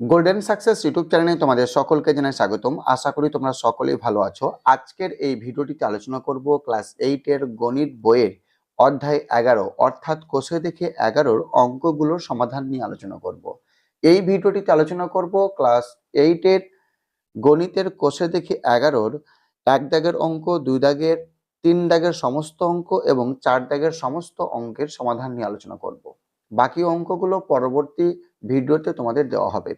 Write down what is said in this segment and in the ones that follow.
Golden success YouTube চ্যানেলে তোমাদের সকলকে জানাই স্বাগতম। আশা করি তোমরা সকলেই ভালো আছো। আজকের এই ভিডিওটিতে আলোচনা করব ক্লাস এইটের গণিত বইয়ের অধ্যায় এগারো, অর্থাৎ কোষে দেখে এগারোর অঙ্কগুলোর সমাধান নিয়ে আলোচনা করব। এই ভিডিওটিতে আলোচনা করব ক্লাস এইটের গণিতের কোষে দেখে এগারোর এক দাগের অঙ্ক, দুই দাগের, তিন দাগের সমস্ত অঙ্ক এবং চার দাগের সমস্ত অঙ্কের সমাধান নিয়ে আলোচনা করব। বাকি অঙ্কগুলো পরবর্তী ভিডিওতে তোমাদের দেওয়া হবে।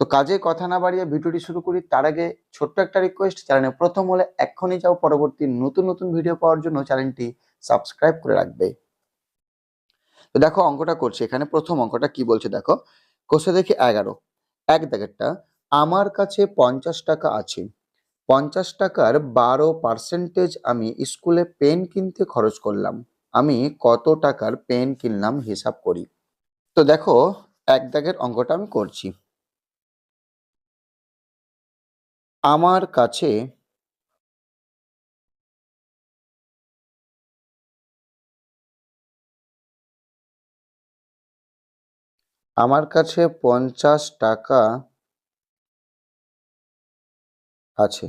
তো কাজে কথা না বাড়িয়ে ভিডিওটি শুরু করি, তার আগে ছোট্ট একটা রিকোয়েস্ট চ্যানেলে প্রথম হলে এক্ষুনি যাও পরবর্তী নতুন নতুন ভিডিও পাওয়ার জন্য চ্যানেলটি সাবস্ক্রাইব করে রাখবে। তো দেখো অঙ্কটা করছি, এখানে প্রথম অঙ্কটা কি বলছে দেখো কোষে দেখি এগারো। এক দাগেরটা আমার কাছে পঞ্চাশ টাকা আছে। পঞ্চাশ টাকার বারো পার্সেন্টেজ আমি স্কুলে পেন কিনতে খরচ করলাম। আমি কত টাকার পেন কিনলাম হিসাব করি। তো দেখো, এক দাগের অঙ্কটা আমি করছি। আমার কাছে আমার কাছে পঞ্চাশ টাকা আছে।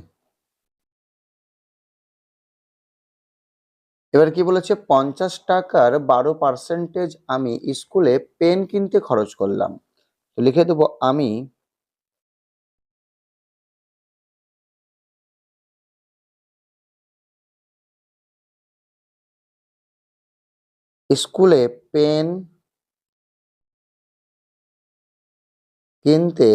এবার কি বলেছে? পঞ্চাশ টাকার বারো পার্সেন্টেজ আমি স্কুলে পেন কিনতে খরচ করলাম। তো লিখে দেবো, আমি স্কুলে পেন কিনতে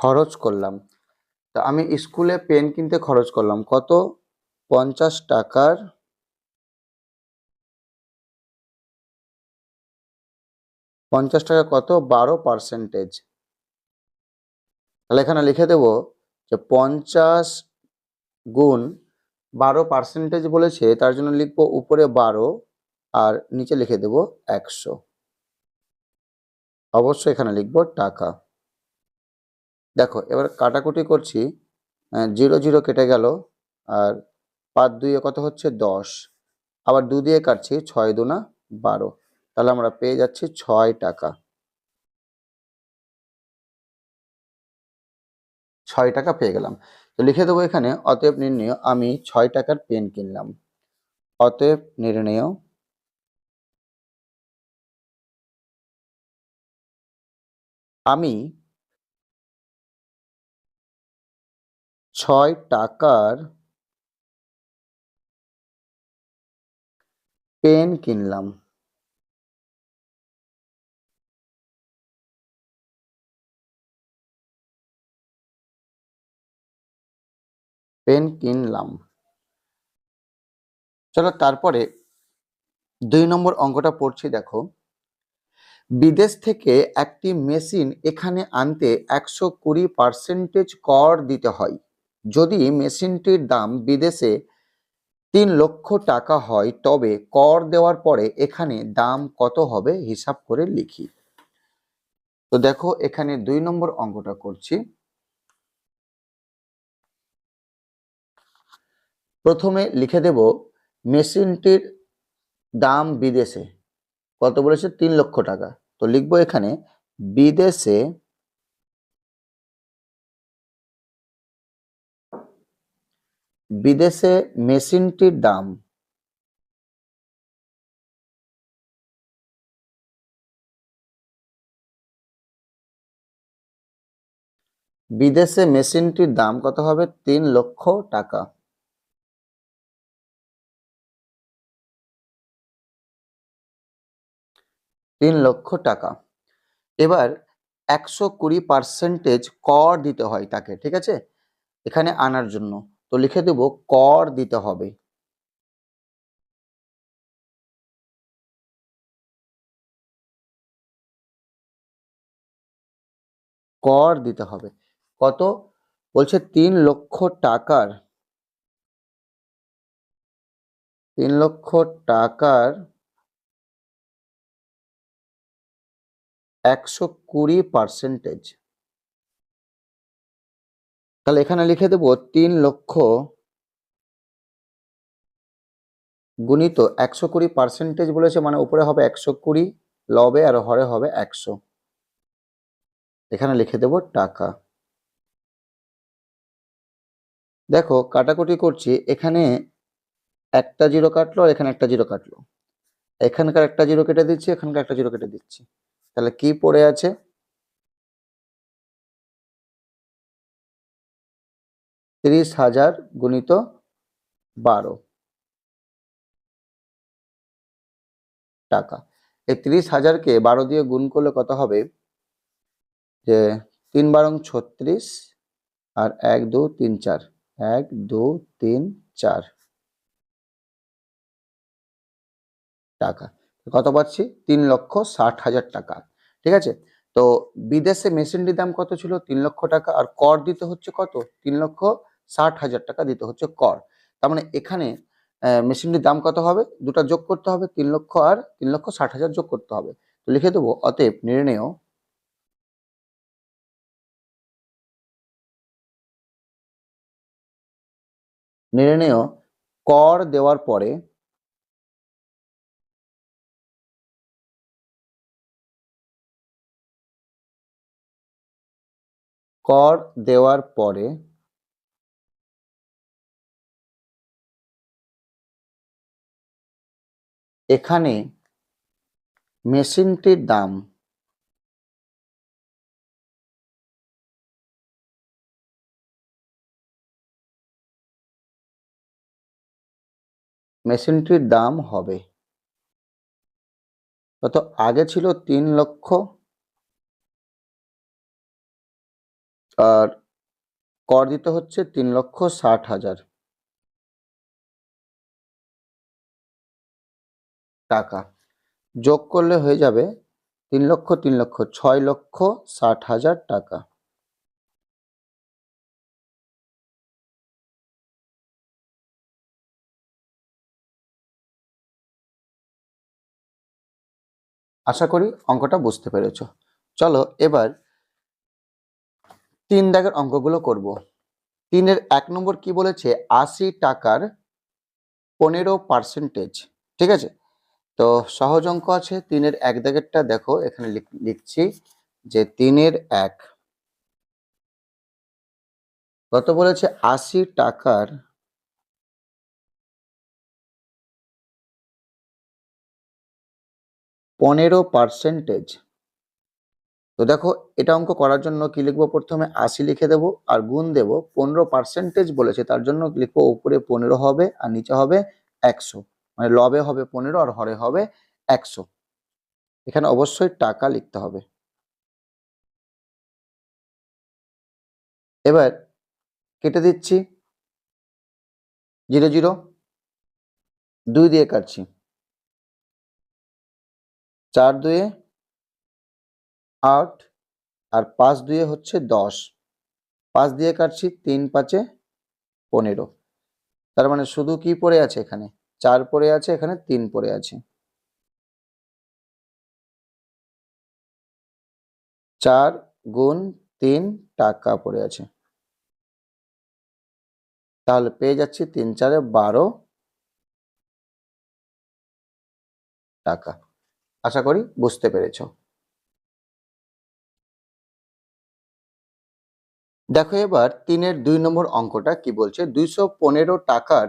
খরচ করলাম। তা আমি স্কুলে পেন কিনতে খরচ করলাম। কত? পঞ্চাশ টাকার পঞ্চাশ টাকা কত? বারো পার্সেন্টেজ তাহলে এখানে লিখে দেব যে পঞ্চাশ গুণ বারো পার্সেন্টেজ বলেছে, তার জন্য লিখব উপরে বারো আর নিচে লিখে দেব একশো। অবশ্যই এখানে লিখব টাকা। দেখো, এবার কাটাকুটি করছি জিরো জিরো কেটে গেল, আর পাঁচ দুইয়ে কত হচ্ছে? দশ। আবার দু দিয়ে কাটছি, ছয় দুনা বারো। তাহলে আমরা পেয়ে যাচ্ছি ছয় টাকা। ছয় টাকা পেয়ে গেলাম। তো লিখে দেবো এখানে, অতএব নির্ণয়, আমি ছয় টাকার পেন কিনলাম। অতএব নির্ণয়, আমি ছয় টাকার পেন কিনলাম। পেন কিনলাম। চলো তারপরে দুই নম্বর অঙ্কটা পড়ছি দেখো। বিদেশ থেকে একটি মেশিন এখানে আনতে একশো কুড়ি পার্সেন্টেজ কর দিতে হয়। যদি মেশিনটির দাম বিদেশে তিন লক্ষ টাকা হয়, তবে কর দেওয়ার পরে এখানে দাম কত হবে হিসাব করে লিখি। তো দেখো, এখানে দুই নম্বর অঙ্কটা করছি। প্রথমে লিখে দেব, মেশিনটির দাম বিদেশে, কত বলেছে? তিন লক্ষ টাকা। তো লিখব এখানে, বিদেশে বিদেশে মেশিনটির দাম। বিদেশে মেশিনটির দাম কত হবে? তিন লক্ষ টাকা। তিন লক্ষ টাকা। এবার একশো কুড়ি পার্সেন্টেজ কর দিতে হয় তাকে, ঠিক আছে? এখানে আনার জন্য। তো লিখে দেব কর দিতে হবে। কর দিতে হবে। কত? বলছে তিন লক্ষ টাকার, তিন লক্ষ টাকার একশো কুড়ি পার্সেন্টেজ তাহলে এখানে লিখে দেব তিন লক্ষ গুণিত একশো কুড়ি পার্সেন্টেজ বলেছে মানে উপরে হবে একশো কুড়ি, লবে আর হরে হবে একশো। এখানে লিখে দেব টাকা। দেখো, কাটাকুটি করছি, এখানে একটা জিরো কাটলো আর এখানে একটা জিরো কাটলো। এখানকার একটা জিরো কেটে দিচ্ছি, এখানকার একটা জিরো কেটে দিচ্ছি। তাহলে কি পড়ে আছে? তিরিশ হাজার গুণিত বারো টাকা। এই তিরিশ হাজারকে বারো দিয়ে গুণ করলে কত হবে? যে তিন বারং ছত্রিশ আর এক, দু, তিন, চার। এক, দু, তিন, চার টাকা। কত পাচ্ছি? তিন লক্ষ ষাট হাজার টাকা। ঠিক আছে? তো বিদেশে মেশিনটির দাম কত ছিল? তিন লক্ষ টাকা। আর কর দিতে হচ্ছে কত? তিন লক্ষ ষাট হাজার টাকা দিতে হচ্ছে কর। তার মানে এখানে মেশিনটির দাম কত হবে? দুটা যোগ করতে হবে, তিন লক্ষ আর তিন লক্ষ ষাট হাজার যোগ করতে হবে। তো লিখে দেবো, অতএব নির্ণেয় নির্ণেয় কর দেওয়ার পরে কর দেওয়ার পরে এখানে মেশিনটির দাম মেশিনটির দাম হবে কত? আগে ছিল তিন লক্ষ। আর কর দিতে হচ্ছে তিন লক্ষ ষাট হাজার। টাকা। যোগ করলে হয়ে যাবে তিন লক্ষ তিন লক্ষ, ছয় লক্ষ, ষাট হাজার টাকা। আশা করি অঙ্কটা বুঝতে পেরেছ। চলো এবার তিন দাগের অঙ্কগুলো করব। তিনের এক নম্বর কি বলেছে? আশি টাকার পনেরো পার্সেন্টেজ ঠিক আছে? তো সহজ অঙ্ক আছে, তিনের এক দাগেরটা দেখো, এখানে লিখ- লিখছি যে তিনের এক। কত বলেছে? আশি টাকার পনেরো পার্সেন্টেজ। তো দেখো, এটা অঙ্ক করার জন্য কি লিখব? প্রথমে আশি লিখে দেবো আর গুণ দেবো। পনেরো পার্সেন্টেজ বলেছে, তার জন্য লিখব উপরে পনেরো হবে আর নিচে হবে একশো। মানে লবে হবে পনেরো আর হরে হবে একশো। এখানে অবশ্যই টাকা লিখতে হবে। এবার কেটে দিচ্ছি। Zero zero. দুই দিয়ে কাটছি। চার দুয়ে আট আর পাঁচ দুয়ে হচ্ছে দশ। পাঁচ দিয়ে কাটছি তিন পাঁচে পনেরো। তার মানে শুধু কি পড়ে আছে এখানে? চার পড়ে আছে, এখানে তিন পড়ে আছে। চার গুণ তিন টাকা পড়ে আছে। তাহলে পেয়ে যাচ্ছি তিন চারে বারো টাকা। আশা করি বুঝতে পেরেছ। দেখো এবার তিনের দুই নম্বর অঙ্কটা কি বলছে? দুইশো পনেরো টাকার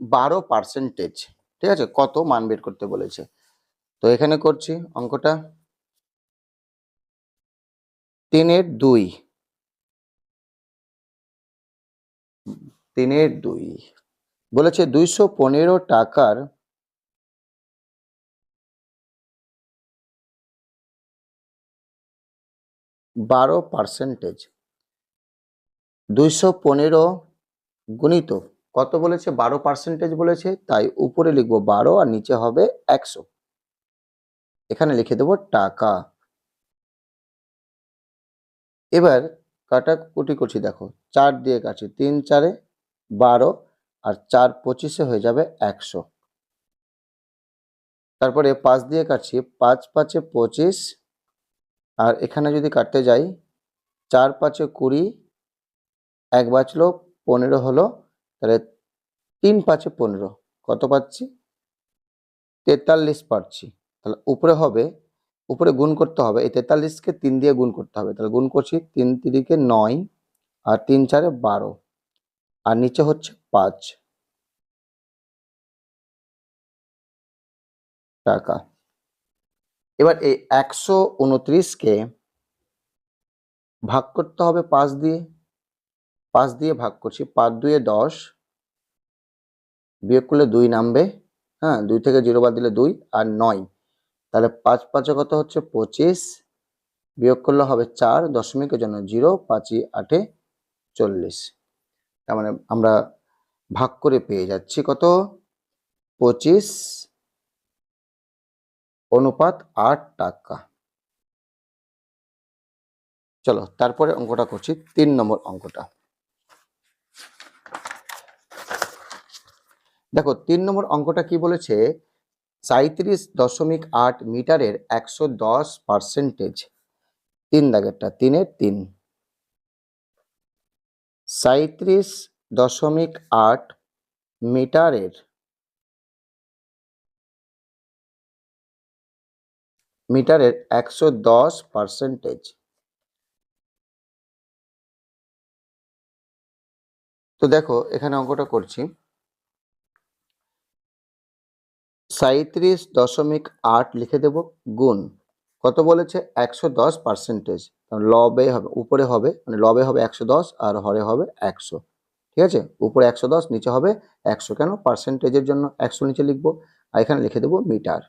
বারো পার্সেন্টেজ ঠিক আছে? কত মান বের করতে বলেছে? তো এখানে করছি অঙ্কটা। তিনের দুই। তিনের দুই। বলেছে দুইশো পনেরো টাকার বারো পার্সেন্টেজ দুইশো পনেরো গুণিত কত বলেছে? বারো পার্সেন্টেজ বলেছে, তাই উপরে লিখব বারো আর নিচে হবে একশো। এখানে লিখে দেবো টাকা। এবার কাটা কুটি করছি দেখো, চার দিয়ে কাটছি, তিন চারে বারো আর চার পঁচিশে হয়ে যাবে একশো। তারপরে পাঁচ দিয়ে কাটছি, পাঁচ পাঁচে পঁচিশ আর এখানে যদি কাটতে যাই, চার পাঁচে কুড়ি, এক বাঁচলো, পনেরো হলো তাহলে তিন পাঁচে পনেরো। কত পাচ্ছি? তেতাল্লিশ পাচ্ছি তাহলে উপরে হবে, উপরে গুণ করতে হবে। এই তেতাল্লিশকে তিন দিয়ে গুণ করতে হবে। তাহলে গুণ করছি তিন তিরিকে নয় আর তিন চারে বারো। আর নিচে হচ্ছে পাঁচ টাকা। এবার এই একশো উনত্রিশকে ভাগ করতে হবে পাঁচ দিয়ে। পাঁচ দিয়ে ভাগ করছি, পাঁচ দুয়ে দশ, বিয়োগ করলে দুই নামবে হ্যাঁ দুই থেকে জিরো বাদ দিলে দুই আর নয়। তাহলে পাঁচ পাঁচে কত হচ্ছে? পঁচিশ। বিয়োগ করলে হবে চার দশমিকের জন্য জিরো, পাঁচই আটে চল্লিশ। তার মানে আমরা ভাগ করে পেয়ে যাচ্ছি কত? পঁচিশ অনুপাত আট টাকা। চলো, তারপরে অঙ্কটা করছি, তিন নম্বর অঙ্কটা। দেখো, তিন নম্বর অঙ্কটা কি বলেছে? সাঁত্রিশ দশমিক আট মিটারের একশো দশ পার্সেন্টেজ তিন দাগেরটা তিনের তিন। সাঁত্রিশ দশমিক আট মিটারের মিটারের একশো দশ পার্সেন্টেজ তো দেখো, এখানে অঙ্কটা করছি। সাঁত্রিশ দশমিক আট লিখে দেব গুণ। কত বলেছে? একশো দশ পার্সেন্টেজ লবে হবে, উপরে হবে মানে লবে হবে একশো দশ আর হরে হবে একশো। ঠিক আছে? উপরে একশো দশ, নিচে হবে একশো। কেন? পার্সেন্টেজের জন্য একশো নিচে লিখব আর এখানে লিখে দেবো মিটার।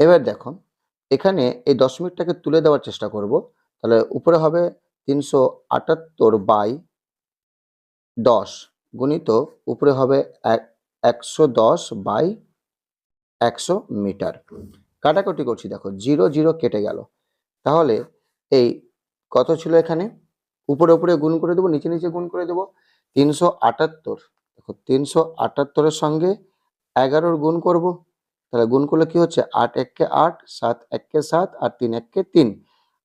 এবার দেখো, এখানে এই দশমিকটাকে তুলে দেওয়ার চেষ্টা করব। তাহলে উপরে হবে তিনশো আটাত্তর বাই দশ। গুণিত উপরে হবে এক, একশো দশ বাই একশো মিটার। কাটাকুটি করছি দেখো, জিরো জিরো কেটে গেল। তাহলে এই কত ছিল এখানে? উপরে উপরে গুণ করে দেবো, নিচে নিচে গুণ করে দেবো, তিনশো আটাত্তর। দেখো, তিনশো আটাত্তরের সঙ্গে এগারোর গুণ করব। তাহলে গুণ করলে কি হচ্ছে? আট এককে আট, সাত এককে সাত, আর তিন এককে তিন।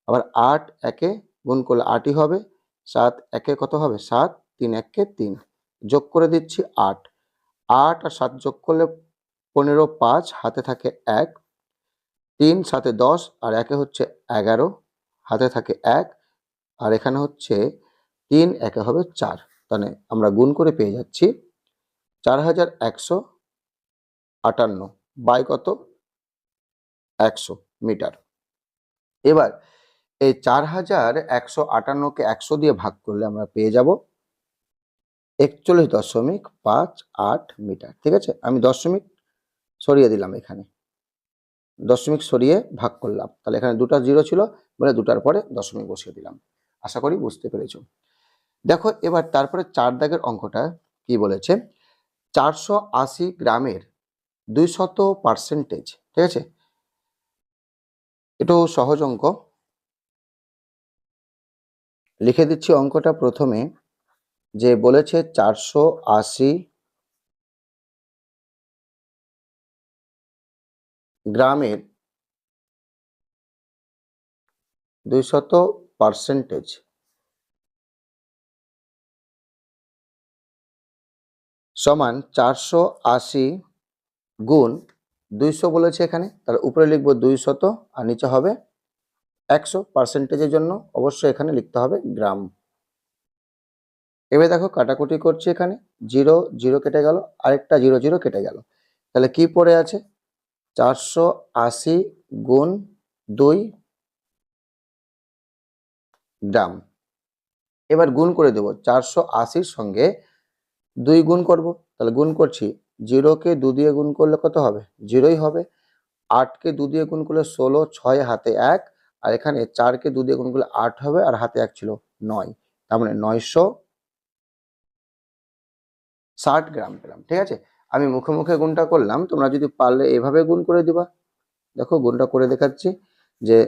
আবার আট একে গুণ করলে আটই হবে, সাত একে কত হবে? সাত, তিন এককে তিন। যোগ করে দিচ্ছি আট। আট আর সাত যোগ করলে পনেরো, পাঁচ, হাতে থাকে এক। তিন সাথে দশ, আর একে হচ্ছে এগারো, হাতে থাকে এক। আর এখানে হচ্ছে তিন, একে হবে চার। তাহলে আমরা গুণ করে পেয়ে যাচ্ছি চার হাজার একশো আটান্ন। বাই কত? একশো মিটার। এবার এই চার হাজার একশো আটান্নকে একশো দিয়ে ভাগ করলে আমরা পেয়ে যাব একচল্লিশ দশমিক পাঁচ আট মিটার। ঠিক আছে? আমি দশমিক সরিয়ে দিলাম এখানে। দশমিক সরিয়ে ভাগ করলাম। তাহলে এখানে দুটা জিরো ছিল, বলে দুটার পরে দশমিক বসিয়ে দিলাম। আশা করি বুঝতে পেরেছ। দেখো, এবার তারপরে চার দাগের অঙ্কটা কি বলেছে? চারশো আশি গ্রামের দুই শত পার্সেন্টেজ, ঠিক আছে? একটু সহজ অঙ্ক। লিখে দিচ্ছি অঙ্কটা প্রথমে। যে বলেছে চারশো আশি গ্রামের দুইশত পার্সেন্টেজ। সমান চারশো আশি গুণ দুইশো বলেছে এখানে তার উপরে লিখব দুইশত আর নিচে হবে একশো পার্সেন্টেজের জন্য। অবশ্যই এখানে লিখতে হবে গ্রাম। এবার দেখো কাটাকুটি করছি এখানে। জিরো জিরো কেটে গেল, আরেকটা জিরো জিরো কেটে গেল। তাহলে কি পড়ে আছে? চারশো আশি গুণ দুই গ্রাম। এবার গুণ করে দেব, চারশো আশির সঙ্গে দুই গুণ করব। তাহলে গুণ করছি, জিরোকে দু দিয়ে গুণ করলে কত হবে? জিরোই হবে। আটকে দু দিয়ে গুণ করলে ষোলো, ছয়, হাতে এক। আর এখানে চারকে দু দিয়ে গুণ করলে আট হবে, আর হাতে এক ছিল নয়। তার মানে নয়শো ষাট গ্রাম পেলাম ঠিক আছে? আমি মুখে মুখে গুণটা করলাম, তোমরা যদি পারলে এভাবে গুণ করে দিবা। দেখো, গুণটা করে দেখাচ্ছি যে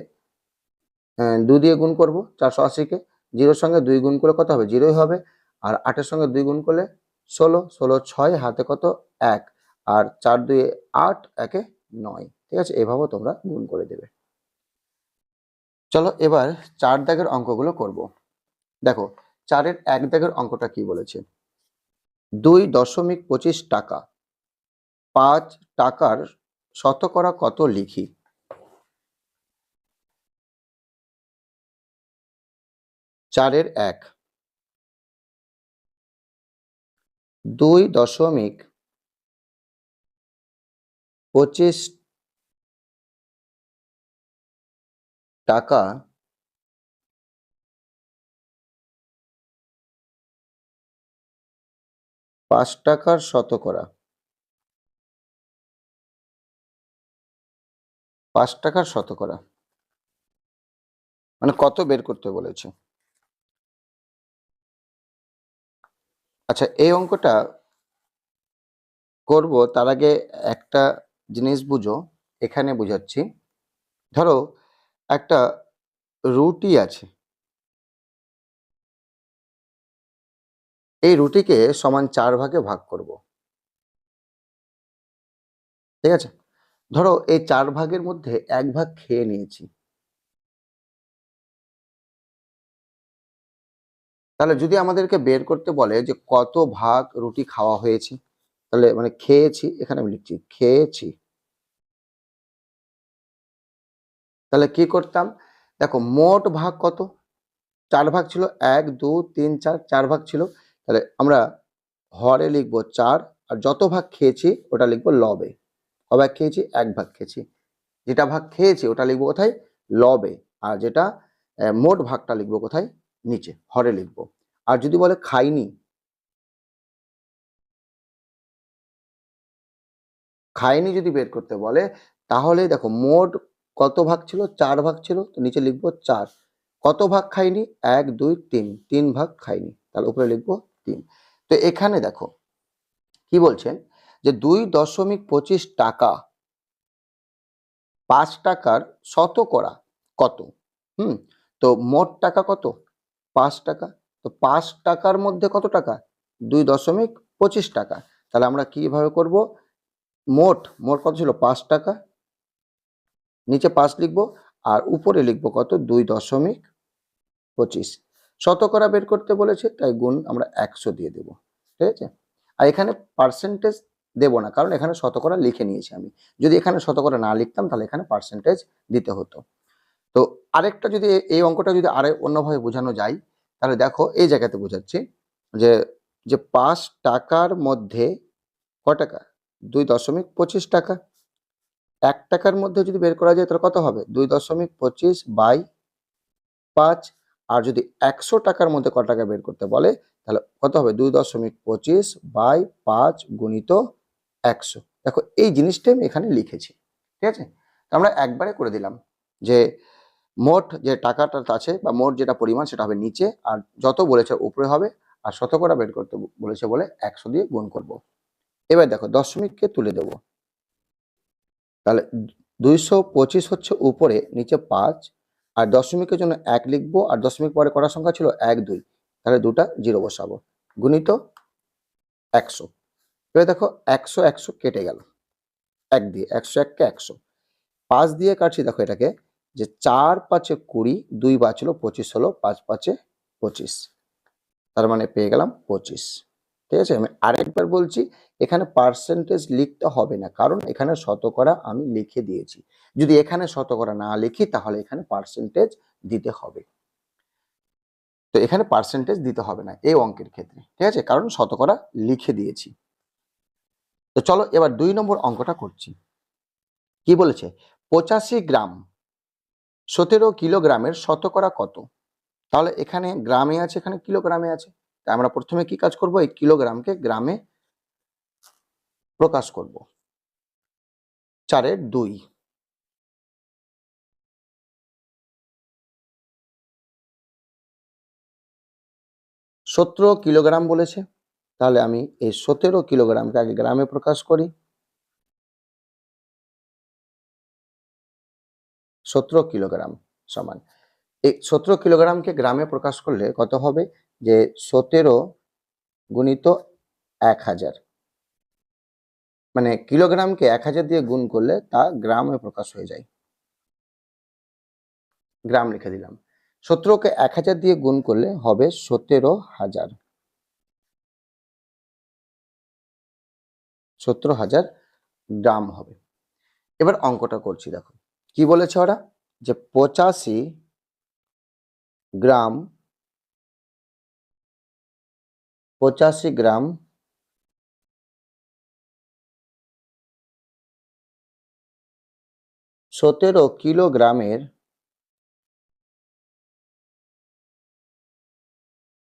দু দিয়ে গুণ করব, চারশো আশিকে। জিরোর সঙ্গে দুই গুণ করলে কত হবে? জিরোই হবে। আর আটের সঙ্গে দুই গুণ করলে ষোলো ষোলো, ছয়, হাতে কত? এক। আর চার দুই আট, একে নয়। ঠিক আছে? এভাবেও তোমরা গুণ করে দেবে। চলো, এবার চার দাগের অঙ্কগুলো করব। দেখো, চারের এক দাগের অঙ্কটা কি বলেছে? দুই দশমিক পঁচিশ টাকা। পাঁচ টাকার শতকরা কত লিখি? চারের এক। দুই দশমিক পঁচিশ টাকা পাঁচ টাকার শতকরা। পাঁচ টাকার শতকরা। মানে কত বের করতে বলেছে? আচ্ছা এই অঙ্কটা করব, তার আগে একটা জিনিস বুঝো, এখানে বুঝাচ্ছি। ধরো একটা রুটি আছে। এই রুটিকে সমান চার ভাগে ভাগ করব। ঠিক আছে? ধরো এই চার ভাগের মধ্যে এক ভাগ খেয়ে নিয়েছি। তাহলে যদি আমাদেরকে বের করতে বলে যে কত ভাগ রুটি খাওয়া হয়েছে, তাহলে মানে খেয়েছি, এখানে আমি লিখছি, খেয়েছি। তাহলে কি করতাম? দেখো মোট ভাগ কত? চার ভাগ ছিল এক, দু, তিন, চার চার ভাগ ছিল তাহলে আমরা হরে লিখব চার, আর যত ভাগ খেয়েছি ওটা লিখব লবে। কভাগ খেয়েছি? এক ভাগ খেয়েছি। যেটা ভাগ খেয়েছি ওটা লিখব কোথায়? লবে। আর যেটা মোট ভাগটা লিখব কোথায়? নিচে, হরে লিখব। আর যদি বলে খাইনি খাইনি যদি বের করতে বলে, তাহলে দেখো মোট কত ভাগ ছিল? চার ভাগ ছিল, তো নিচে লিখব চার। কত ভাগ খাইনি? এক, দুই, তিন। তিন ভাগ খাইনি। তাহলে উপরে লিখব তিন। তো এখানে দেখো, কি বলছেন? যে দুই দশমিক পঁচিশ টাকা, পাঁচ টাকার শতকরা কত? হুম, তো মোট টাকা কত? পাঁচ টাকা। তো পাঁচ টাকার মধ্যে কত টাকা? দুই দশমিক পঁচিশ টাকা। তাহলে আমরা কীভাবে করব? মোট মোট কত ছিল? পাঁচ টাকা। নিচে পাঁচ লিখব, আর উপরে লিখব কত? দুই দশমিক পঁচিশ। শতকরা বের করতে বলেছে, তাই গুণ আমরা একশো দিয়ে দেব, ঠিক আছে? আর এখানে পার্সেন্টেজ দেব না, কারণ এখানে শতকরা লিখে নিয়েছি আমি। যদি এখানে শতকরা না লিখতাম, তাহলে এখানে পার্সেন্টেজ দিতে হতো। তো আরেকটা যদি এই অঙ্কটা যদি আরে অন্যভাবে বোঝানো যায়, তাহলে দেখো, এই জায়গাতে বোঝাচ্ছি যে যে পাঁচ টাকার মধ্যে ক টাকা? দুই দশমিক পঁচিশ টাকা। এক টাকার মধ্যে যদি বের করা যায়, তাহলে কত হবে? দুই দশমিক পঁচিশ বাই পাঁচ আর যদি একশো টাকার মধ্যে ক টাকা বের করতে বলে, তাহলে কত হবে? দুই দশমিক পঁচিশ বাই পাঁচ গুণিত একশো। দেখো, এই জিনিসটাই আমি এখানে লিখেছি, ঠিক আছে? আমরা একবারে করে দিলাম যে মোট যে টাকাটা আছে বা মোট যেটা পরিমাণ, সেটা হবে নিচে, আর যত বলেছে উপরে হবে, আর শতকরা বের করতে বলেছে বলে একশো দিয়ে গুণ করব। এবার দেখো, দশমিককে তুলে দেব। তাহলে দুইশো পঁচিশ হচ্ছে উপরে, নিচে পাঁচ আর দশমিকের জন্য এক লিখব, আর দশমিক পরে করার সংখ্যা ছিল? এক, দুই। তাহলে দুটা, জিরো বসাবো। গুণিত একশো। এবার দেখো, একশো একশো কেটে গেল। এক দিয়ে, একশো এককে একশো। পাঁচ দিয়ে কাটছি, দেখো এটাকে, যে চার পাঁচে কুড়ি, দুই বাঁচল, পঁচিশ হলো, পাঁচ পাঁচে পঁচিশ। তার মানে পেয়ে গেলাম পঁচিশ। ঠিক আছে? আমি আরেকবার বলছি, এখানে পার্সেন্টেজ লিখতে হবে না। কারণ এখানে শতকরা আমি লিখে দিয়েছি। যদি এখানে শতকরা না লিখি, তাহলে এখানে পার্সেন্টেজ দিতে হবে। তো এখানে পার্সেন্টেজ দিতে হবে না, এই অঙ্কের ক্ষেত্রে। ঠিক আছে? কারণ শতকরা লিখে দিয়েছি। তো চলো এবার দুই নম্বর অঙ্কটা করছি। কি বলেছে? পঁচাশি গ্রাম সতেরো কিলোগ্রামের শতকরা কত? তাহলে এখানে গ্রামে আছে, এখানে কিলোগ্রামে আছে। তাই আমরা প্রথমে কি কাজ করব? এই কিলোগ্রামকে গ্রামে প্রকাশ করব। চারের দুই। সতেরো কিলোগ্রাম বলেছে। তাহলে আমি এই সতেরো কিলোগ্রামকে আগে গ্রামে প্রকাশ করি। সতেরো কিলোগ্রাম সমান। এই সতেরো কিলোগ্রামকে গ্রামে প্রকাশ করলে কত হবে? যে সতেরো গুণিত এক হাজার। মানে কিলোগ্রামকে এক হাজার দিয়ে গুণ করলে তা গ্রামে প্রকাশ হয়ে যায়। গ্রাম লিখে দিলাম। সতেরোকে এক হাজার দিয়ে গুণ করলে হবে সতেরো হাজার। সতেরো হাজার গ্রাম হবে। এবার অঙ্কটা করছি, দেখো। কি বলেছে ওরা? যে পঁচাশি গ্রাম পঁচাশি গ্রাম সতেরো কিলোগ্রামের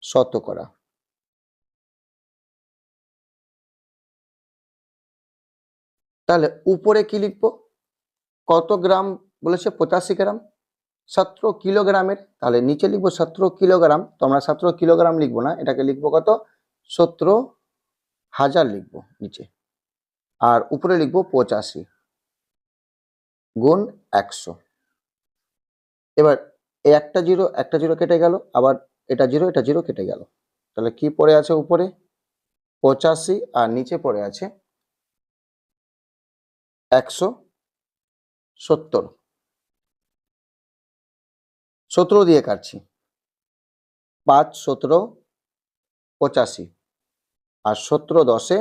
শতকরা তাহলে উপরে কি লিখব? কত গ্রাম বলেছে? পঁচাশি গ্রাম। সতেরো কিলোগ্রামের, তাহলে নিচে লিখব সতেরো কিলোগ্রাম। তো আমরা সতেরো কিলোগ্রাম লিখব না, এটাকে লিখব কত? সতেরো হাজার লিখব নিচে। আর উপরে লিখব পঁচাশি গুণ একশো। এবার এই একটা জিরো একটা জিরো কেটে গেল, আবার এটা জিরো এটা জিরো কেটে গেল। তাহলে কি পড়ে আছে উপরে? পঁচাশি, আর নিচে পড়ে আছে একশো সত্তর। সতেরো দিয়ে কাটছি। পাঁচ, সতেরো পঁচাশি। আর সতেরো দশে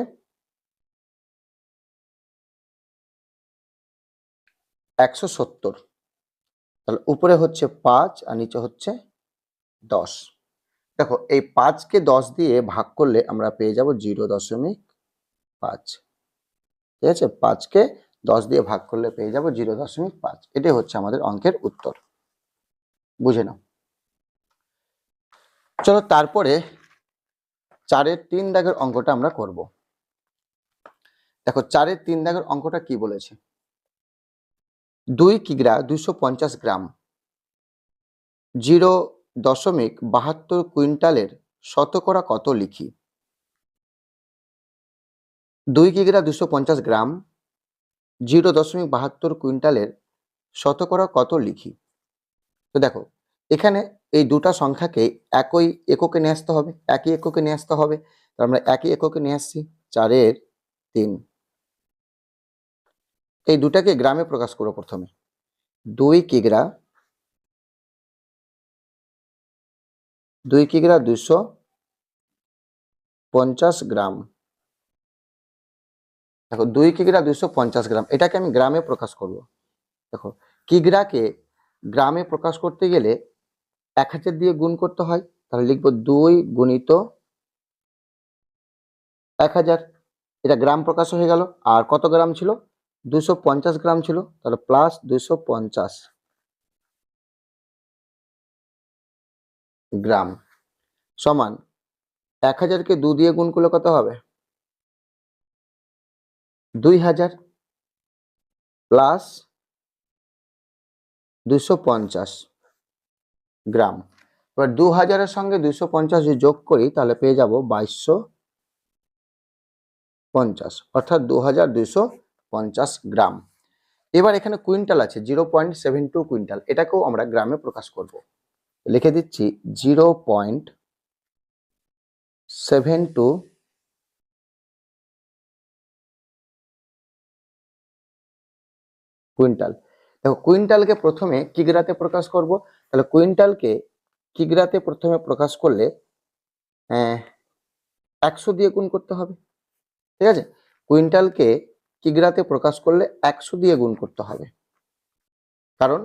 একশো সত্তর। তাহলে উপরে হচ্ছে পাঁচ আর নিচে হচ্ছে দশ। দেখো, এই পাঁচকে দশ দিয়ে ভাগ করলে আমরা পেয়ে যাব জিরো দশমিক পাঁচ। ঠিক আছে? পাঁচকে দশ দিয়ে ভাগ করলে পেয়ে যাব জিরো দশমিক পাঁচ। এটাই হচ্ছে আমাদের অঙ্কের উত্তর। বুঝে নাও। চলো, তারপরে চারের তিন দাগের অঙ্কটা আমরা করব। দেখো, চারের তিন দাগের অঙ্কটা কি বলেছে? দুই কিগ্রা দুইশো পঞ্চাশ গ্রাম। জিরো দশমিক বাহাত্তর কুইন্টালের শতকরা কত লিখি? দুই কিগ্রা দুশো পঞ্চাশ গ্রাম, জিরো দশমিক বাহাত্তর কুইন্টালের শতকরা কত লিখি? তো দেখো, এখানে এই দুটা সংখ্যাকে একই এককে নিয়ে আসতে হবে, একই এককে নিয়ে আসতে হবে। আমরা একই এককে নিয়ে আসছি, চারের তিন। এই দুটাকে গ্রামে প্রকাশ করো প্রথমে। দুই কিগ্রা দুই কিগ্রা দুশো পঞ্চাশ গ্রাম। দেখো, দুই কিগ্রা দুশো পঞ্চাশ গ্রাম, এটাকে আমি গ্রামে প্রকাশ করব। দেখো, কিগ্রাকে গ্রামে প্রকাশ করতে গেলে এক হাজার দিয়ে গুণ করতে হয়, তাহলে লিখব দুই গুণিত এক হাজার। এটা গ্রাম প্রকাশ হয়ে গেল। আর কত গ্রাম ছিল? দুশো পঞ্চাশ গ্রাম ছিল, তাহলে প্লাস দুশো পঞ্চাশ গ্রাম সমান এক হাজারকে দু দিয়ে গুণ করলে কত হবে? দুই হাজার প্লাস দুশো পঞ্চাশ। গ্রাম। এবার দু হাজারের সঙ্গে দুশো পঞ্চাশ যোগ করি, তাহলে পেয়ে যাব বাইশশো পঞ্চাশ, অর্থাৎ দু হাজার দুশো পঞ্চাশ গ্রাম। এবার এখানে কুইন্টাল আছে, zero point seven two quintal, এটাকেও আমরা গ্রামে প্রকাশ করব। লিখে দিচ্ছি zero point seven two quintal. দেখো, কুইন্টালকে প্রথমে কিগ্রাতে প্রকাশ করব। তাহলে কুইন্টালকে কিগ্রাতে প্রথমে প্রকাশ করলে একশো দিয়ে গুণ করতে হবে। ঠিক আছে? কুইন্টালকে কিগ্রাতে প্রকাশ করলে একশো দিয়ে গুণ করতে হবে। কারণ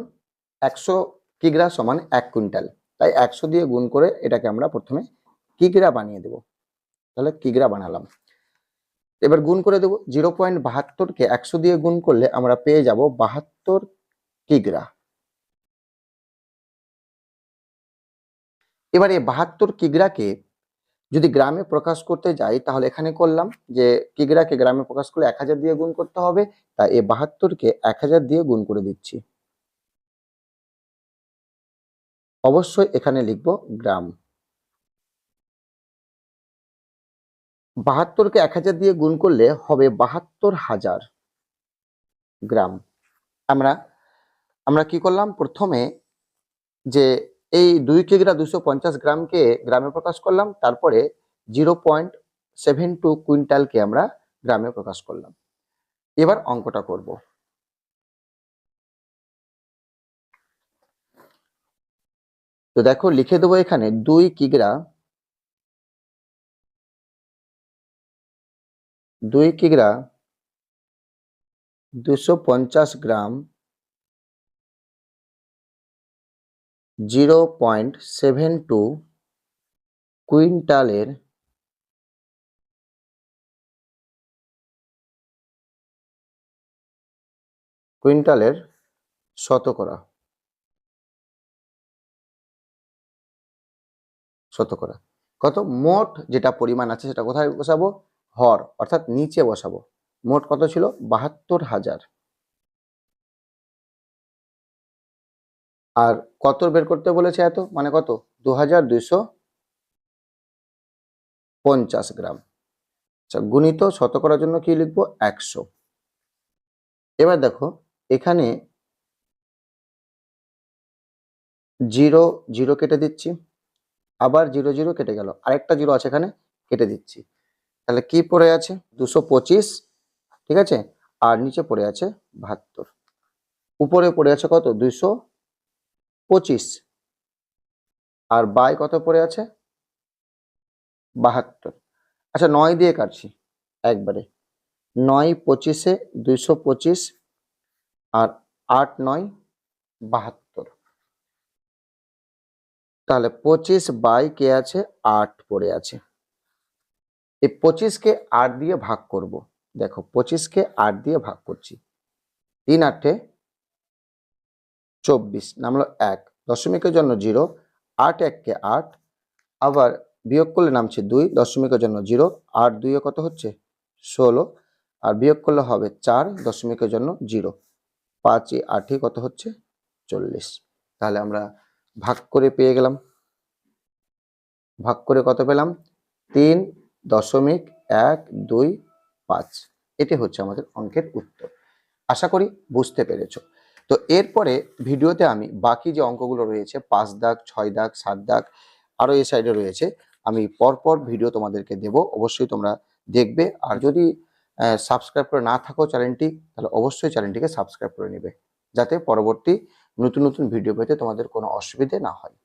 একশো কিগ্রা সমান এক কুইন্টাল। তাই একশো দিয়ে গুণ করে এটাকে আমরা প্রথমে কিগ্রা বানিয়ে দেব। তাহলে কিগ্রা বানালাম। এবার গুণ করে দেবো। জিরো পয়েন্ট বাহাত্তরকে একশো দিয়ে গুণ করলে আমরা পেয়ে যাব বাহাত্তর কিগ্রা। এবার বাহাত্তর কিগ্রাকে যদি গ্রামে প্রকাশ করতে যাই, তাহলে এখানে করলাম যে কিগ্রাকে গ্রামে প্রকাশ করলে এক হাজার দিয়ে গুণ করতে হবে, তাই এই বাহাত্তরকে এক হাজার দিয়ে গুণ করে দিচ্ছি। অবশ্যই এখানে লিখব গ্রাম। বাহাত্তরকে এক হাজার দিয়ে গুণ করলে হবে বাহাত্তর হাজার গ্রাম। আমরা আমরা কি করলাম? প্রথমে যে এই দুই কিগ্রা দুশো পঞ্চাশ গ্রামকে গ্রামে প্রকাশ করলাম, তারপরে জিরো পয়েন্ট সেভেন টু কুইন্টালকে আমরা গ্রামে প্রকাশ করলাম। এবার অঙ্কটা করব। তো দেখো, লিখে দেবো এখানে দুই কিগ্রা দুই কিগ্রা দুশো পঞ্চাশ gram zero point seven two কুইন্টালের কুইন্টালের শতকরা শতকরা। কত? মোট যেটা পরিমাণ আছে সেটা কোথায় বসাবো? হর, অর্থাৎ নিচে বসাবো। মোট কত ছিল? বাহাত্তর হাজার। আর কত বের করতে বলেছে এত? মানে কত? দু হাজার পঞ্চাশ গ্রাম। আচ্ছা গুণিত শত করার জন্য কি লিখব? একশো। এবার দেখো, এখানে জিরো জিরো কেটে দিচ্ছি। আবার জিরো জিরো কেটে গেল। আরেকটা জিরো আছে এখানে, কেটে দিচ্ছি। তাহলে কি পড়ে আছে? দুশো পঁচিশ, ঠিক আছে? আর নিচে পড়ে আছে বাহাত্তর। উপরে পড়ে আছে কত? দুইশো পঁচিশ। আর বাই কত পড়ে আছে? বাহাত্তর। আচ্ছা নয় দিয়ে কাটছি একবারে। নয় পঁচিশে দুইশো পঁচিশ আর আট নয় বাহাত্তর। তাহলে পঁচিশ বাই কে আছে? আট পড়ে আছে। এই পঁচিশকে আট দিয়ে ভাগ করব। দেখো, পঁচিশকে আট দিয়ে ভাগ করছি। তিন আটে চব্বিশ, নামলো এক। দশমিকের জন্য জিরো, আট এককে আট, আবার বিয়োগ করলে নামছে দুই, দশমিকের জন্য জিরো, আট দুইয়ে কত হচ্ছে? ষোলো, আর বিয়োগ করলে হবে চার, দশমিকের জন্য জিরো। পাঁচই আটই কত হচ্ছে? চল্লিশ। তাহলে আমরা ভাগ করে পেয়ে গেলাম। ভাগ করে কত পেলাম? তিন, দশমিক এক, দুই, পাঁচ। এটি হচ্ছে আমাদের অঙ্কের উত্তর। আশা করি বুঝতে পেরেছ। তো এরপরে ভিডিওতে আমি বাকি যে অঙ্কগুলো রয়েছে, পাঁচ দাগ, ছয় দাগ, সাত দাগ আরও এ সাইডে রয়েছে, আমি পরপর ভিডিও তোমাদেরকে দেব। অবশ্যই তোমরা দেখবে। আর যদি সাবস্ক্রাইব করে না থাকো চ্যানেলটি তাহলে অবশ্যই চ্যানেলটিকে সাবস্ক্রাইব করে নেবে, যাতে পরবর্তী নতুন নতুন ভিডিও পেতে তোমাদের কোনো অসুবিধে না হয়।